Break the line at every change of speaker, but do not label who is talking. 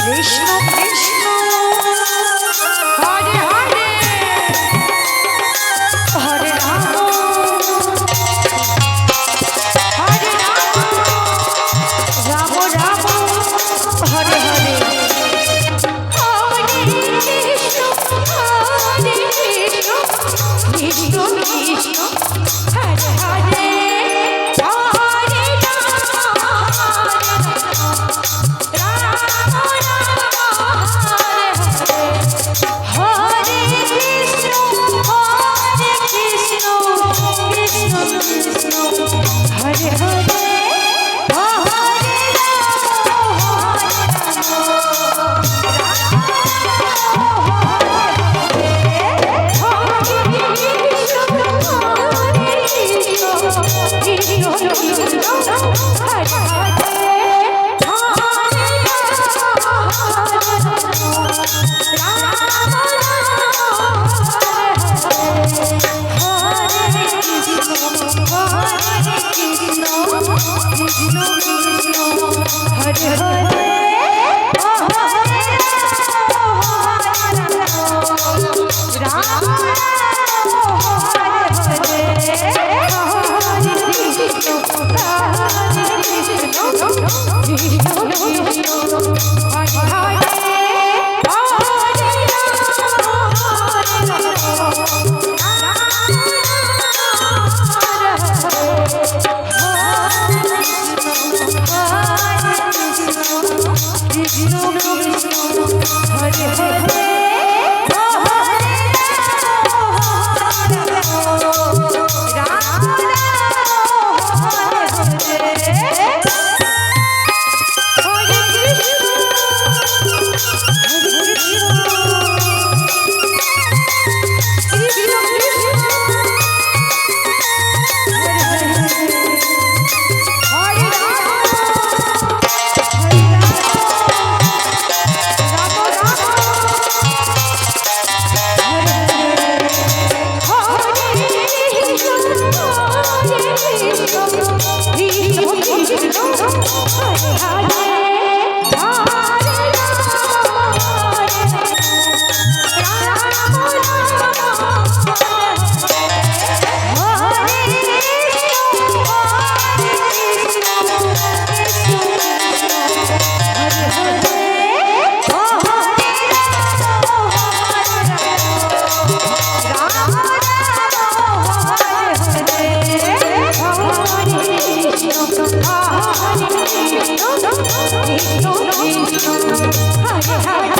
Krishna Krishna Hare Hare Hare Hare হায় হায়